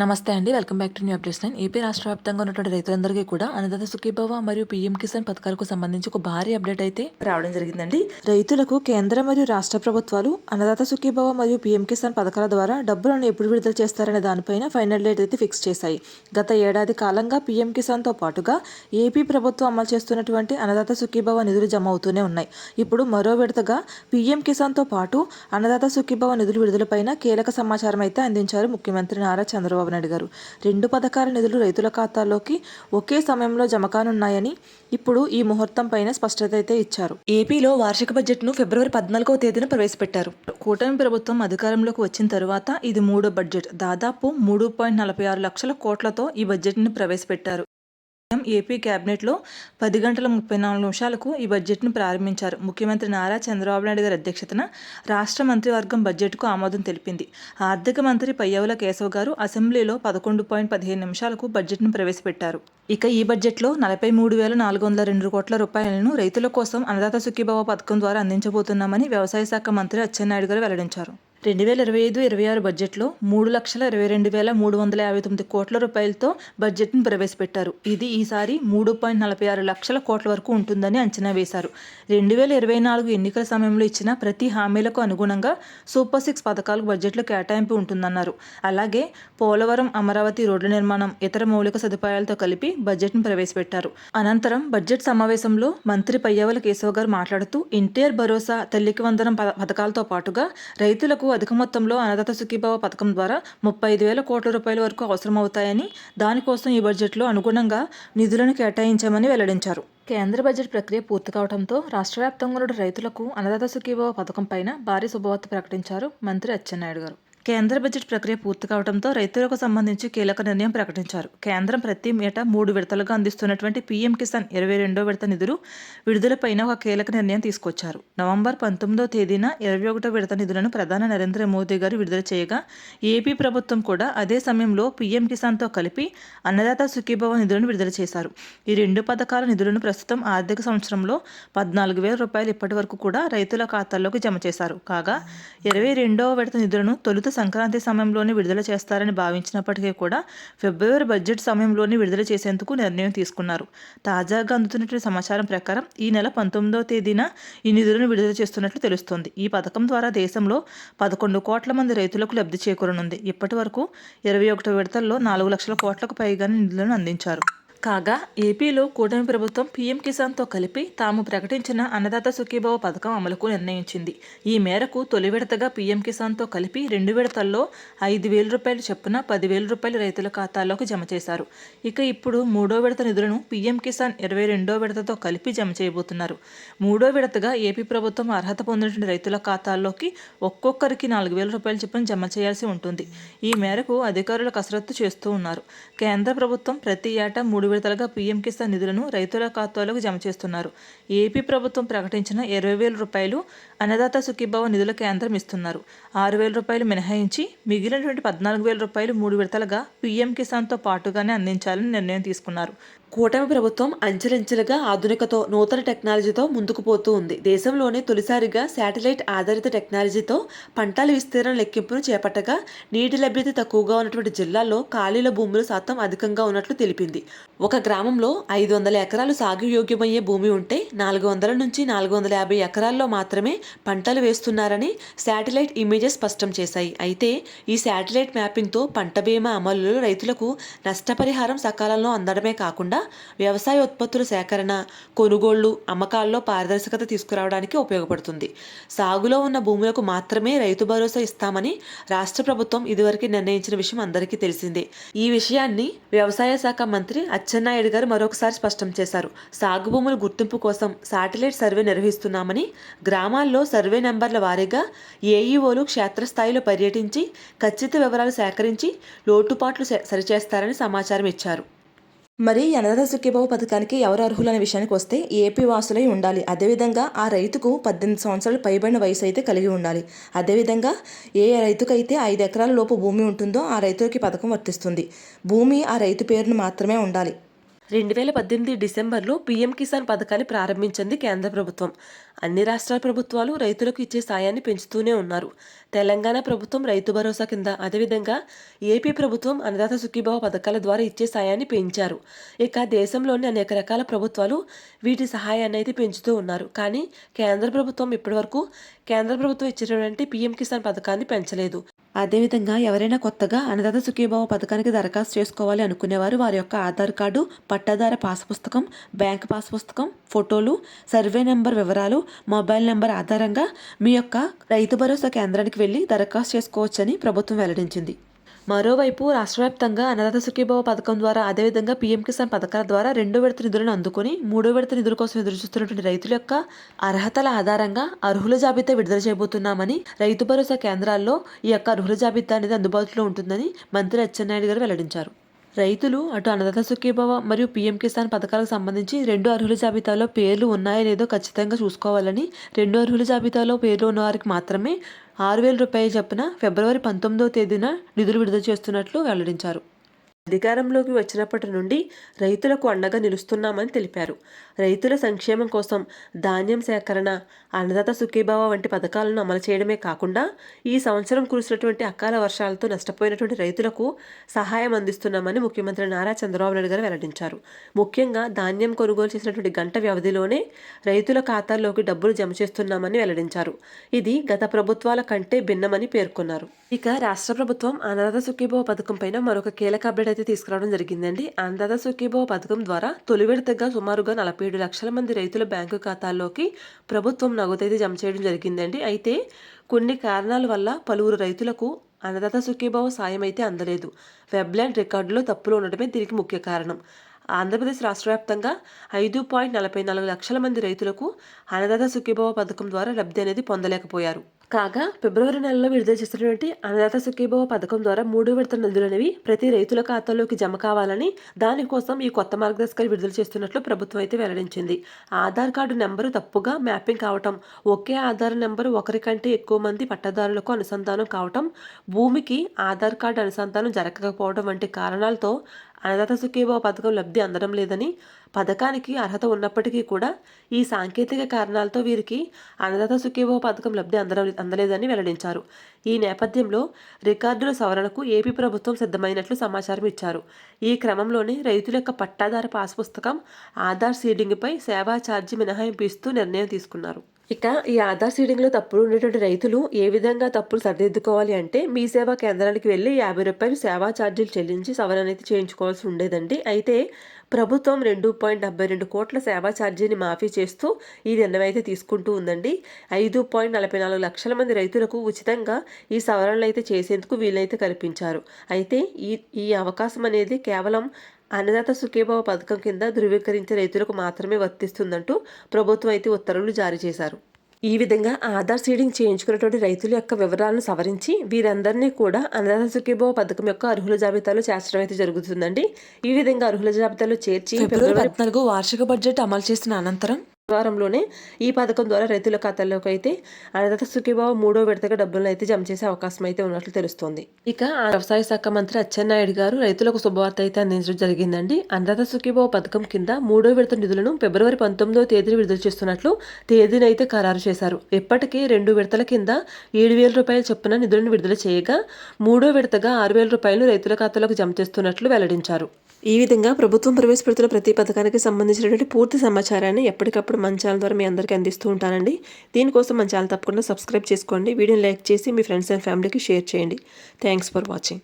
నమస్తే అండి welcome back to new updates. Nine AP రాష్ట్ర వ్యాప్తంగా ఉన్నటువంటి రైతులందరికీ కూడా అన్నదాత సుఖీభవ మరియు పీఎం కిసాన్ పథకాలకు సంబంధించి ఒక భారీ అప్డేట్ అయితే రావడం జరిగిందండి. రైతులకు కేంద్ర మరియు రాష్ట్ర ప్రభుత్వాలు అన్నదాత సుఖీభవ మరియు పీఎం కిసాన్ పథకాల ద్వారా డబ్బులను ఎప్పుడు విడుదల చేస్తారనే దానిపైన ఫైనల్ డేట్ అయితే ఫిక్స్ చేశాయి. గత ఏడాది కాలంగా పీఎం కిసాన్తో పాటుగా ఏపీ ప్రభుత్వం అమలు చేస్తున్నటువంటి అన్నదాత సుఖీభవ నిధులు జమ అవుతూనే ఉన్నాయి. ఇప్పుడు మరో విడతగా పీఎం కిసాన్తో పాటు అన్నదాత సుఖీభవ నిధుల విడుదలపైన కీలక సమాచారం అయితే అందించారు ముఖ్యమంత్రి నారా చంద్రబాబు నాయుడు గారు. రెండు పథకాల నిధులు రైతుల ఖాతాల్లోకి ఒకే సమయంలో జమ కానున్నాయని ఇప్పుడు ఈ ముహూర్తం పైన స్పష్టత అయితే ఇచ్చారు. ఏపీలో వార్షిక బడ్జెట్ను ఫిబ్రవరి పద్నాలుగవ తేదీన ప్రవేశపెట్టారు. కూటమి ప్రభుత్వం అధికారంలోకి వచ్చిన తరువాత ఇది మూడో బడ్జెట్. దాదాపు మూడు పాయింట్ నలభై ఆరు లక్షల కోట్లతో ఈ బడ్జెట్ను ప్రవేశపెట్టారు. ఏపీ కేబినెట్లో పది గంటల ముప్పై నాలుగు నిమిషాలకు ఈ బడ్జెట్ను ప్రారంభించారు. ముఖ్యమంత్రి నారా చంద్రబాబు నాయుడు గారి అధ్యక్షతన రాష్ట్ర మంత్రివర్గం బడ్జెట్కు ఆమోదం తెలిపింది. ఆర్థిక మంత్రి పయ్యవుల కేశవ్ గారు అసెంబ్లీలో పదకొండు పాయింట్ పదిహేను నిమిషాలకు బడ్జెట్ను ప్రవేశపెట్టారు. ఇక ఈ బడ్జెట్లో నలభై మూడు వేల నాలుగు వందల రెండు కోట్ల రూపాయలను రైతుల కోసం అన్నదాత సుఖీభావ పథకం ద్వారా అందించబోతున్నామని వ్యవసాయ శాఖ మంత్రి అచ్చెన్నాయుడు గారు వెల్లడించారు. రెండు వేల ఇరవై ఐదు ఇరవై ఆరు బడ్జెట్లో మూడు లక్షల ఇరవై రెండు వేల మూడు వందల యాభై తొమ్మిది కోట్ల రూపాయలతో బడ్జెట్ను ప్రవేశపెట్టారు. ఇది ఈసారి మూడు పాయింట్ నలభై ఆరు లక్షల కోట్ల వరకు ఉంటుందని అంచనా వేశారు. రెండు వేల ఇరవై నాలుగు ఎన్నికల సమయంలో ఇచ్చిన ప్రతి హామీలకు అనుగుణంగా సూపర్ సిక్స్ పథకాలకు బడ్జెట్లో కేటాయింపు ఉంటుందన్నారు. అలాగే పోలవరం అమరావతి రోడ్ల నిర్మాణం ఇతర మౌలిక సదుపాయాలతో కలిపి బడ్జెట్ను ప్రవేశపెట్టారు. అనంతరం బడ్జెట్ సమావేశంలో మంత్రి పయ్యవల కేశవ్ గారు మాట్లాడుతూ ఎన్టీఆర్ భరోసా తల్లికి వందనం ప- పథకాలతో పాటుగా రైతులకు అధిక మొత్తంలో అన్నదాత సుఖీభావ పథకం ద్వారా ముప్పై ఐదు వేల కోట్ల రూపాయల వరకు అవసరమవుతాయని దానికోసం ఈ బడ్జెట్లో అనుగుణంగా నిధులను కేటాయించామని వెల్లడించారు. కేంద్ర బడ్జెట్ ప్రక్రియ పూర్తి కావడంతో రాష్ట్ర వ్యాప్తంగా రైతులకు అన్నదాత సుఖీభావ పథకం పైన భారీ శుభవార్త ప్రకటించారు మంత్రి అచ్చెన్నాయుడు గారు. కేంద్ర బడ్జెట్ ప్రక్రియ పూర్తి కావడంతో రైతులకు సంబంధించి కీలక నిర్ణయం ప్రకటించారు. కేంద్రం ప్రతి ఏటా మూడు విడతలుగా అందిస్తున్నటువంటి పీఎం కిసాన్ ఇరవై రెండో విడత నిధులు విడుదలపైన ఒక కీలక నిర్ణయం తీసుకొచ్చారు. నవంబర్ పంతొమ్మిదో తేదీన ఇరవై ఒకటో విడత నిధులను ప్రధాని నరేంద్ర మోదీ గారు విడుదల చేయగా ఏపీ ప్రభుత్వం కూడా అదే సమయంలో పీఎం కిసాన్తో కలిపి అన్నదాత సుఖీభవ నిధులను విడుదల చేశారు. ఈ రెండు పథకాల నిధులను ప్రస్తుతం ఆర్థిక సంవత్సరంలో పద్నాలుగు వేల రూపాయలు ఇప్పటి వరకు కూడా రైతుల ఖాతాల్లోకి జమ చేశారు. కాగా ఇరవై రెండవ విడత నిధులను తొలుత సంక్రాంతి సమయంలోనే విడుదల చేస్తారని భావించినప్పటికీ కూడా ఫిబ్రవరి బడ్జెట్ సమయంలోనే విడుదల చేసేందుకు నిర్ణయం తీసుకున్నారు. తాజాగా అందుతున్నటువంటి సమాచారం ప్రకారం ఈ నెల పంతొమ్మిదవ తేదీన ఈ నిధులను విడుదల చేస్తున్నట్లు తెలుస్తోంది. ఈ పథకం ద్వారా దేశంలో పదకొండు కోట్ల మంది రైతులకు లబ్ధి చేకూరనుంది. ఇప్పటి వరకు ఇరవై ఒకటో విడతల్లో నాలుగు లక్షల కోట్లకు పైగానే నిధులను అందించారు. కాగా ఏపీలో కూటమి ప్రభుత్వం పీఎం కిసాన్తో కలిపి తాము ప్రకటించిన అన్నదాత సుఖీభావ పథకం అమలుకు నిర్ణయించింది. ఈ మేరకు తొలి విడతగా పీఎం కిసాన్తో కలిపి రెండు విడతల్లో ఐదు వేల రూపాయలు చొప్పున పదివేల రూపాయలు రైతుల ఖాతాల్లోకి జమ చేశారు. ఇక ఇప్పుడు మూడో విడత నిధులను పీఎం కిసాన్ ఇరవై రెండో విడతతో కలిపి జమ చేయబోతున్నారు. మూడో విడతగా ఏపీ ప్రభుత్వం అర్హత పొందినటువంటి రైతుల ఖాతాల్లోకి ఒక్కొక్కరికి నాలుగు వేల రూపాయలు చొప్పున జమ చేయాల్సి ఉంటుంది. ఈ మేరకు అధికారులు కసరత్తు చేస్తూ ఉన్నారు. కేంద్ర ప్రభుత్వం ప్రతి ఏటా మూడు విడతలుగా పీఎం కిసాన్ నిధులను రైతుల ఖాతాలకు జమ చేస్తున్నారు. ఏపీ ప్రభుత్వం ప్రకటించిన ఇరవై వేల రూపాయలు అన్నదాత సుఖీభావ నిధుల కేంద్రం ఇస్తున్నారు. ఆరు వేల రూపాయలు మినహాయించి మిగిలినటువంటి పద్నాలుగు వేల రూపాయలు మూడు విడతలుగా పీఎం కిసాన్తో పాటుగానే అందించాలని నిర్ణయం తీసుకున్నారు. కూటమి ప్రభుత్వం అంచెలంచెలుగా ఆధునికతో నూతన టెక్నాలజీతో ముందుకు పోతూ ఉంది. దేశంలోనే తొలిసారిగా శాటిలైట్ ఆధారిత టెక్నాలజీతో పంటల విస్తీర్ణ లెక్కింపును చేపట్టగా నీటి లభ్యత తక్కువగా ఉన్నటువంటి జిల్లాల్లో ఖాళీల భూముల శాతం అధికంగా ఉన్నట్లు తెలిపింది. ఒక గ్రామంలో ఐదు వందల ఎకరాలు సాగు యోగ్యమయ్యే భూమి ఉంటే నాలుగు వందల నుంచి నాలుగు వందల యాభై ఎకరాల్లో మాత్రమే పంటలు వేస్తున్నారని శాటిలైట్ ఇమేజెస్ స్పష్టం చేశాయి. అయితే ఈ శాటిలైట్ మ్యాపింగ్తో పంట బీమా అమలులో రైతులకు నష్టపరిహారం సకాలంలో అందడమే కాకుండా వ్యవసాయ ఉత్పత్తుల సేకరణ కొనుగోళ్ళు అమ్మకాల్లో పారదర్శకత తీసుకురావడానికి ఉపయోగపడుతుంది. సాగులో ఉన్న భూములకు మాత్రమే రైతు భరోసా ఇస్తామని రాష్ట్ర ప్రభుత్వం ఇదివరకు నిర్ణయించిన విషయం అందరికీ తెలిసిందే. ఈ విషయాన్ని వ్యవసాయ శాఖ మంత్రి అచ్చెన్నాయుడు గారు మరొకసారి స్పష్టం చేశారు. సాగు భూముల గుర్తింపు కోసం శాటిలైట్ సర్వే నిర్వహిస్తున్నామని గ్రామాల్లో సర్వే నెంబర్ల వారీగా ఏఈఓలు క్షేత్రస్థాయిలో పర్యటించి ఖచ్చిత వివరాలు సేకరించి లోటుపాట్లు సరిచేస్తారని సమాచారం ఇచ్చారు మరి అన్నదాత సుఖీభావ పథకానికి ఎవరు అర్హులు అనే విషయానికి వస్తే ఏపీ వాసులై ఉండాలి. అదేవిధంగా ఆ రైతుకు పద్దెనిమిది సంవత్సరాలు పైబడిన వయసు అయితే కలిగి ఉండాలి. అదేవిధంగా ఏ రైతుకైతే ఐదు ఎకరాల లోపు భూమి ఉంటుందో ఆ రైతులకి పథకం వర్తిస్తుంది. భూమి ఆ రైతు పేరును మాత్రమే ఉండాలి. రెండు వేల పద్దెనిమిది డిసెంబర్లో పీఎం కిసాన్ పథకాన్ని ప్రారంభించింది కేంద్ర ప్రభుత్వం. అన్ని రాష్ట్రాల ప్రభుత్వాలు రైతులకు ఇచ్చే సాయాన్ని పెంచుతూనే ఉన్నారు. తెలంగాణ ప్రభుత్వం రైతు భరోసా కింద అదేవిధంగా ఏపీ ప్రభుత్వం అన్నదాత సుఖీభావ పథకాల ద్వారా ఇచ్చే సాయాన్ని పెంచారు. ఇక దేశంలోని అనేక రకాల ప్రభుత్వాలు వీటి సహాయాన్ని అయితే పెంచుతూ ఉన్నారు. కానీ కేంద్ర ప్రభుత్వం ఇప్పటివరకు కేంద్ర ప్రభుత్వం ఇచ్చినటువంటి పీఎం కిసాన్ పథకాన్ని పెంచలేదు. అదేవిధంగా ఎవరైనా కొత్తగా అన్నదాత సుఖీభావ పథకానికి దరఖాస్తు చేసుకోవాలి అనుకునేవారు వారి యొక్క ఆధార్ కార్డు పట్టాదార పాస్ పుస్తకం బ్యాంక్ పాస్ పుస్తకం ఫోటోలు సర్వే నెంబర్ వివరాలు మొబైల్ నెంబర్ ఆధారంగా మీ యొక్క రైతు భరోసా కేంద్రానికి వెళ్ళి దరఖాస్తు చేసుకోవచ్చని ప్రభుత్వం వెల్లడించింది. మరోవైపు రాష్ట్ర వ్యాప్తంగా అన్నదాత సుఖీభావ పథకం ద్వారా అదేవిధంగా పీఎం కిసాన్ పథకాల ద్వారా రెండో విడత నిధులను అందుకుని మూడో విడత నిధుల కోసం ఎదురుచూస్తున్నటువంటి రైతుల యొక్క అర్హతల ఆధారంగా అర్హుల జాబితా విడుదల చేయబోతున్నామని రైతు భరోసా కేంద్రాల్లో ఈ యొక్క అర్హుల జాబితా అనేది అందుబాటులో ఉంటుందని మంత్రి అచ్చెన్నాయుడు గారు వెల్లడించారు. రైతులు అటు అన్నదాత సుఖీభవ మరియు పీఎం కిసాన్ పథకాలకు సంబంధించి రెండు అర్హుల జాబితాలో పేర్లు ఉన్నాయో లేదో ఖచ్చితంగా చూసుకోవాలని రెండు అర్హుల జాబితాలో పేర్లు ఉన్నవారికి మాత్రమే ఆరు వేల రూపాయలు చొప్పున ఫిబ్రవరి పంతొమ్మిదవ తేదీన నిధులు విడుదల చేస్తున్నట్లు వెల్లడించారు. అధికారంలోకి వచ్చినప్పటి నుండి రైతులకు అండగా నిలుస్తున్నామని తెలిపారు. రైతుల సంక్షేమం కోసం ధాన్యం సేకరణ అన్నదాత సుఖీభావ వంటి పథకాలను అమలు చేయడమే కాకుండా ఈ సంవత్సరం కురిసినటువంటి అకాల వర్షాలతో నష్టపోయినటువంటి రైతులకు సహాయం అందిస్తున్నామని ముఖ్యమంత్రి నారా చంద్రబాబు నాయుడు గారు వెల్లడించారు. ముఖ్యంగా ధాన్యం కొనుగోలు చేసినటువంటి గంట వ్యవధిలోనే రైతుల ఖాతాల్లోకి డబ్బులు జమ చేస్తున్నామని వెల్లడించారు. ఇది గత ప్రభుత్వాల కంటే భిన్నమని పేర్కొన్నారు. ఇక రాష్ట్ర ప్రభుత్వం అన్నదాత సుఖీభవ పథకం పైన మరొక కీలక అప్డేట్ అయితే తీసుకురావడం జరిగిందండి. అన్నదాత సుఖీభవ పథకం ద్వారా తొలి విడతగా సుమారుగా నలభై ఏడు లక్షల మంది రైతుల బ్యాంకు ఖాతాల్లోకి ప్రభుత్వం నగదు అయితే జమ చేయడం జరిగిందండి. అయితే కొన్ని కారణాల వల్ల పలువురు రైతులకు అన్నదాత సుఖీభవ సాయం అయితే అందలేదు. వెబ్లాండ్ రికార్డులో తప్పులు ఉండటమే దీనికి ముఖ్య కారణం. ఆంధ్రప్రదేశ్ రాష్ట్ర వ్యాప్తంగా ఐదు పాయింట్ నలభై నాలుగు లక్షల మంది రైతులకు అన్నదాత సుఖీభవ పథకం ద్వారా లబ్ధి అనేది పొందలేకపోయారు. కాగా ఫిబ్రవరి నెలలో విడుదల చేసినటువంటి అన్నదాత సుఖీభావ పథకం ద్వారా మూడు విడత నిధులు అనేవి ప్రతి రైతుల ఖాతాలోకి జమ కావాలని దానికోసం ఈ కొత్త మార్గదర్శకాలు విడుదల చేస్తున్నట్లు ప్రభుత్వం అయితే వెల్లడించింది. ఆధార్ కార్డు నెంబరు తప్పుగా మ్యాపింగ్ కావటం ఒకే ఆధార్ నెంబరు ఒకరికంటే ఎక్కువ మంది పట్టదారులకు అనుసంధానం కావటం భూమికి ఆధార్ కార్డు అనుసంధానం జరగకపోవడం వంటి కారణాలతో అన్నదాత సుఖీభావ పథకం లబ్ధి అందడం లేదని పథకానికి అర్హత ఉన్నప్పటికీ కూడా ఈ సాంకేతిక కారణాలతో వీరికి అన్నదాత సుఖీభావ పథకం లబ్ధి అందడం అందలేదని వెల్లడించారు. ఈ నేపథ్యంలో రికార్డుల సవరణకు ఏపీ ప్రభుత్వం సిద్ధమైనట్లు సమాచారం ఇచ్చారు. ఈ క్రమంలోనే రైతుల యొక్క పట్టాదార పాస్ పుస్తకం ఆధార్ సీడింగ్పై సేవా ఛార్జీ మినహాయింపు ఇస్తూ నిర్ణయం తీసుకున్నారు. ఇక ఈ ఆధార్ సీడింగ్లో తప్పులు ఉండేటువంటి రైతులు ఏ విధంగా తప్పులు సరిదిద్దుకోవాలి అంటే మీ సేవా కేంద్రానికి వెళ్ళి యాభై రూపాయలు సేవా ఛార్జీలు చెల్లించి సవరణ అయితే చేయించుకోవాల్సి ఉండేదండి. అయితే ప్రభుత్వం రెండు పాయింట్ డెబ్బై రెండు కోట్ల సేవా ఛార్జీని మాఫీ చేస్తూ ఈ నిర్ణయం అయితే తీసుకుంటూ ఉందండి. ఐదు పాయింట్ నలభై నాలుగు లక్షల మంది రైతులకు ఉచితంగా ఈ సవరణలు అయితే చేసేందుకు వీలైతే కల్పించారు. అయితే ఈ ఈ అవకాశం అనేది కేవలం అన్నదాత సుఖీభావ పథకం కింద ధృవీకరించే రైతులకు మాత్రమే వర్తిస్తుందంటూ ప్రభుత్వం అయితే ఉత్తర్వులు జారీ చేశారు. ఈ విధంగా ఆధార్ సీడింగ్ చేయించుకున్నటువంటి రైతుల యొక్క వివరాలను సవరించి వీరందరినీ కూడా అన్నదాత సుఖీభావ పథకం యొక్క అర్హుల జాబితాలో చేర్చడం అయితే జరుగుతుందండి. ఈ విధంగా అర్హుల జాబితాలో చేర్చి ఫిబ్రవరి పద్నాలుగు వార్షిక బడ్జెట్ అమలు చేసిన అనంతరం వారంలోనే ఈ పథకం ద్వారా రైతుల ఖాతాల్లోకి అయితే అన్నదాత సుఖీబాబు మూడో విడతగా డబ్బులను అయితే జమ చేసే అవకాశం అయితే ఉన్నట్లు తెలుస్తోంది. ఇక వ్యవసాయ శాఖ మంత్రి అచ్చెన్నాయుడు గారు రైతులకు శుభవార్త అయితే అందించడం జరిగిందండి. అన్నదాత సుఖీబాబు పథకం కింద మూడో విడత నిధులను ఫిబ్రవరి పంతొమ్మిదో తేదీన విడుదల చేస్తున్నట్లు తేదీని అయితే ఖరారు చేశారు. ఇప్పటికే రెండు విడతల కింద ఏడు వేల రూపాయల చొప్పున నిధులను విడుదల చేయగా మూడో విడతగా ఆరు వేల రూపాయలు రైతుల ఖాతాలకు జమ చేస్తున్నట్లు వెల్లడించారు. ఈ విధంగా ప్రభుత్వం ప్రవేశపెడుతున్న ప్రతి పథకానికి సంబంధించినటువంటి పూర్తి సమాచారాన్ని ఎప్పటికప్పుడు మన ఛానల్ ద్వారా మీ అందరికీ అందిస్తూ ఉంటానండి. దీనికోసం మన ఛానల్ తప్పకుండా సబ్స్క్రైబ్ చేసుకోండి. వీడియోని లైక్ చేసి మీ ఫ్రెండ్స్ అండ్ ఫ్యామిలీకి షేర్ చేయండి. Thanks for watching.